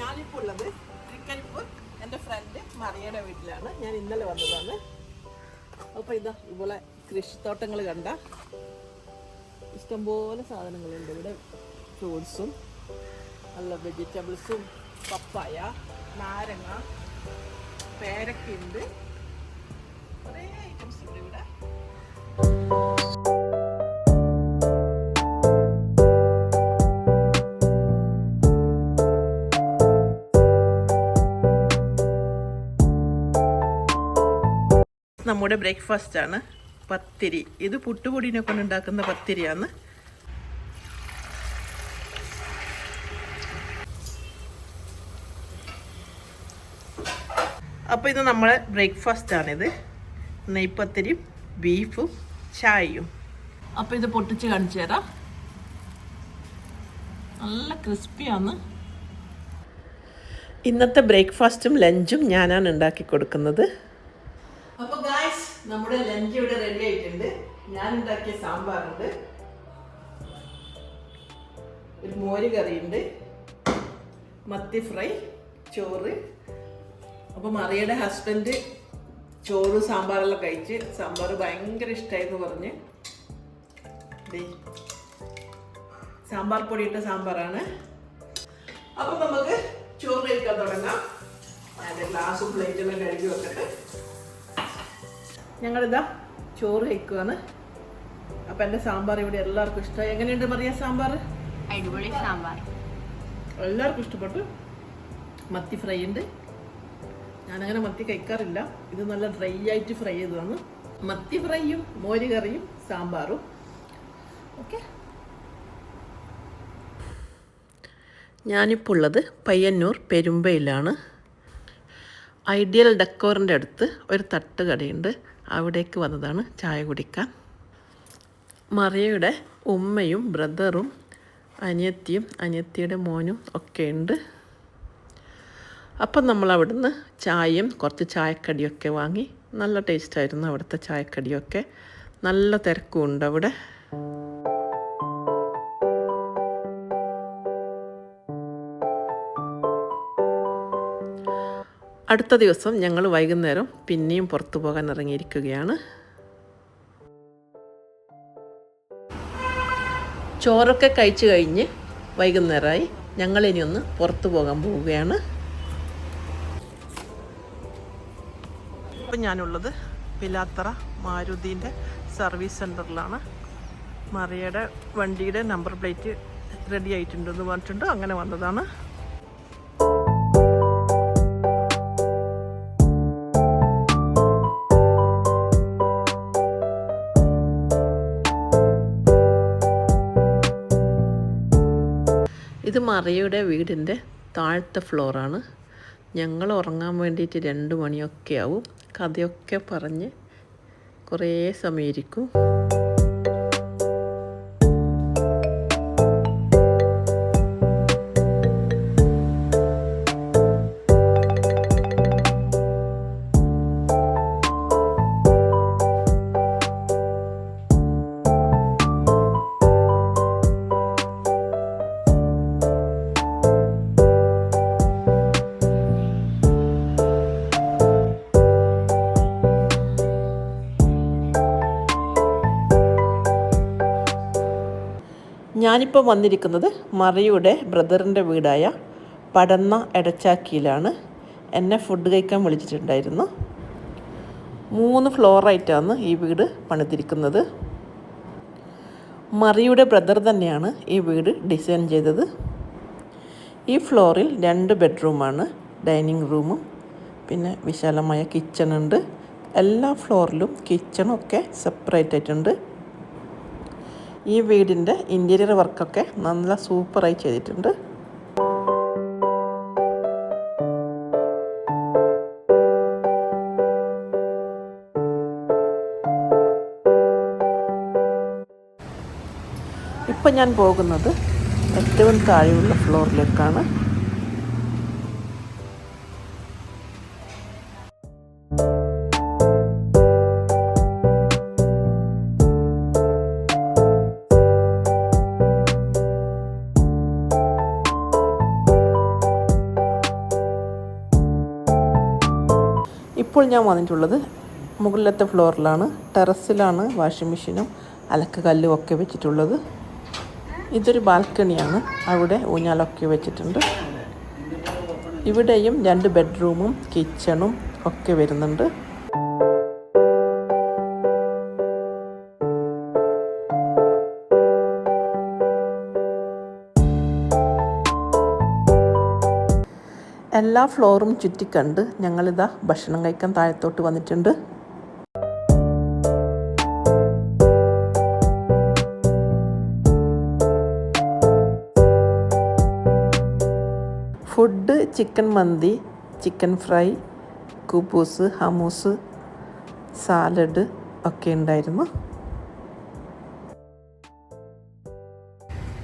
ഞാനിപ്പോൾ ഉള്ളത് തൃക്കരിപ്പൂർ എന്റെ ഫ്രണ്ട് മറിയയുടെ വീട്ടിലാണ്. ഞാൻ ഇന്നലെ വന്നതാണ്. അപ്പോൾ ഇതാ ഇതുപോലെ കൃഷിത്തോട്ടങ്ങൾ കണ്ട. ഇഷ്ടംപോലെ സാധനങ്ങളുണ്ട്. ഇവിടെ ഫ്രൂട്ട്സും നല്ല വെജിറ്റബിൾസും പപ്പായ നാരങ്ങ പേരക്കുണ്ട്. കുറേ ഐറ്റംസ് ഉണ്ട് ഇവിടെ. നമ്മുടെ ബ്രേക്ക്ഫാസ്റ്റാണ് പത്തിരി. ഇത് പുട്ടുപൊടിനെ കൊണ്ട് ഉണ്ടാക്കുന്ന പത്തിരിയാണ്. അപ്പോൾ ഇത് നമ്മളെ ബ്രേക്ക്ഫാസ്റ്റ് ആണിത്. നെയ്പ്പത്തിരിയും ബീഫും ചായയും. അപ്പോൾ ഇത് പൊട്ടിച്ച് കാണിച്ചു തരാം. നല്ല ക്രിസ്പിയാണ്. ഇന്നത്തെ ബ്രേക്ക്ഫാസ്റ്റും ലഞ്ചും ഞാനാണ് ഉണ്ടാക്കി കൊടുക്കുന്നത്. നമ്മുടെ ലഞ്ച് ഇവിടെ റെഡി ആയിട്ടുണ്ട്. ഞാൻ ഉണ്ടാക്കിയ സാമ്പാറുണ്ട്. ഒരു മോര് കറിയുണ്ട്. മത്തി ഫ്രൈ ചോറ്. അപ്പൊ മറിയുടെ ഹസ്ബൻഡ് ചോറ് സാമ്പാറെല്ലാം കഴിച്ച് സാമ്പാർ ഭയങ്കര ഇഷ്ടമായെന്ന് പറഞ്ഞ് സാമ്പാർ പൊടിയിട്ട സാമ്പാറാണ്. അപ്പൊ നമുക്ക് ചോറ് കഴിക്കാൻ തുടങ്ങാം. അതിന്റെ ഗ്ലാസും പ്ലേറ്റെല്ലാം കഴുകി വെക്കട്ടെ ഞങ്ങളിതാ ചോറ് കഴിക്കുവാണ്. അപ്പം എന്റെ സാമ്പാർ ഇവിടെ എല്ലാവർക്കും ഇഷ്ടമായി എങ്ങനെയുണ്ട് മറിയ സാമ്പാർ? അടിപൊളി സാമ്പാർ. എല്ലാവർക്കും ഇഷ്ടപ്പെട്ടു. മത്തി ഫ്രൈ ഉണ്ട്. ഞാനങ്ങനെ മത്തി കഴിക്കാറില്ല. ഇത് നല്ല ഡ്രൈ ആയിട്ട് ഫ്രൈ ചെയ്തതാണ്. മത്തി ഫ്രൈയും മോര് കറിയും സാമ്പാറും. ഓക്കെ. ഞാനിപ്പോൾ ഉള്ളത് പയ്യന്നൂർ പെരുമ്പയിലാണ്. ഐഡിയൽ ഡെക്കോറിന്റെ അടുത്ത് ഒരു തട്ട് കടയുണ്ട് അവിടേക്ക് വന്നതാണ് ചായ കുടിക്കാൻ. മറിയയുടെ ഉമ്മയും ബ്രദറും അനിയത്തിയും അനിയത്തിയുടെ മോനും ഒക്കെ ഉണ്ട്. അപ്പം നമ്മൾ അവിടുന്ന് ചായയും കുറച്ച് ചായക്കടിയൊക്കെ വാങ്ങി. നല്ല ടേസ്റ്റായിരുന്നു അവിടുത്തെ ചായക്കടിയൊക്കെ. നല്ല തിരക്കും ഉണ്ട് അവിടെ. അടുത്ത ദിവസം ഞങ്ങൾ വൈകുന്നേരം പിന്നെയും പുറത്തു പോകാൻ ഇറങ്ങിയിരിക്കുകയാണ്. ചോറൊക്കെ കഴിച്ചു കഴിഞ്ഞ് വൈകുന്നേരമായി ഞങ്ങളിനി ഒന്ന് പുറത്തു പോകാൻ പോവുകയാണ്. ഇപ്പം ഞാനുള്ളത് പിലാത്തറ മാരുതീന്റെ സർവീസ് സെന്ററിലാണ് മറിയയുടെ വണ്ടിയുടെ നമ്പർ പ്ലേറ്റ് റെഡി ആയിട്ടുണ്ടെന്ന് പറഞ്ഞിട്ടുണ്ട്. അങ്ങനെ വന്നതാണ്. ഇത് മറിയയുടെ വീടിന്റെ താഴത്തെ ഫ്ലോറാണ്. ഞങ്ങൾ ഉറങ്ങാൻ വേണ്ടിയിട്ട് രണ്ട് മണിയൊക്കെ ആവും. കഥയൊക്കെ പറഞ്ഞ് കുറേ സമയം ഇരിക്കും. ഞാനിപ്പോൾ വന്നിരിക്കുന്നത് മറിയുടെ ബ്രദറിന്റെ വീടായ പടന്ന എടച്ചാക്കിയിലാണ്. എന്നെ ഫുഡ് കഴിക്കാൻ വിളിച്ചിട്ടുണ്ടായിരുന്നു. മൂന്ന് ഫ്ലോറായിട്ടാണ് ഈ വീട് പണിതിരിക്കുന്നത്. മറിയുടെ ബ്രദർ തന്നെയാണ് ഈ വീട് ഡിസൈൻ ചെയ്തത്. ഈ ഫ്ലോറിൽ രണ്ട് ബെഡ്റൂമാണ് ഡൈനിങ് റൂമും പിന്നെ വിശാലമായ കിച്ചണുണ്ട് എല്ലാ ഫ്ലോറിലും കിച്ചണൊക്കെ സെപ്പറേറ്റ് ആയിട്ടുണ്ട്. ഈ വീടിന്റെ ഇന്റീരിയർ വർക്കൊക്കെ നല്ല സൂപ്പറായി ചെയ്തിട്ടുണ്ട്. ഇപ്പം ഞാൻ പോകുന്നത് ഏറ്റവും താഴെയുള്ള ഫ്ലോറിലേക്കാണ്. ഇപ്പോൾ ഞാൻ വന്നിട്ടുള്ളത് മുകളിലത്തെ ഫ്ലോറിലാണ് ടെറസിലാണ് വാഷിംഗ് മെഷീനും അലക്ക് കല്ലും ഒക്കെ വെച്ചിട്ടുള്ളത്. ഇതൊരു ബാൽക്കണിയാണ് അവിടെ ഊഞ്ഞാലൊക്കെ വെച്ചിട്ടുണ്ട്. ഇവിടെയും രണ്ട് ബെഡ്റൂമും കിച്ചണും ഒക്കെ വരുന്നുണ്ട്. എല്ലാ ഫ്ലോറും ചുറ്റിക്കണ്ട് ഞങ്ങളിതാ ഭക്ഷണം കഴിക്കാൻ താഴത്തോട്ട് വന്നിട്ടുണ്ട്. Food chicken mandi chicken fry kuboos hummus salad ഒക്കെ ഉണ്ടായിരുന്നു.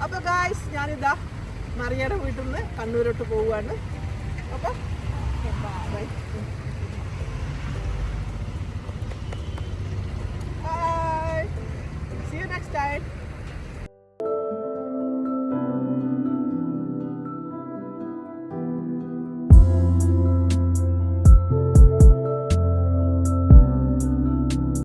അപ്പോൾ ഗായ്സ് ഞാനിതാ മറിയയുടെ വീട്ടിൽ നിന്ന് കണ്ണൂരോട്ട് പോവുകയാണ്. Okay. Bye. Bye. See you next time.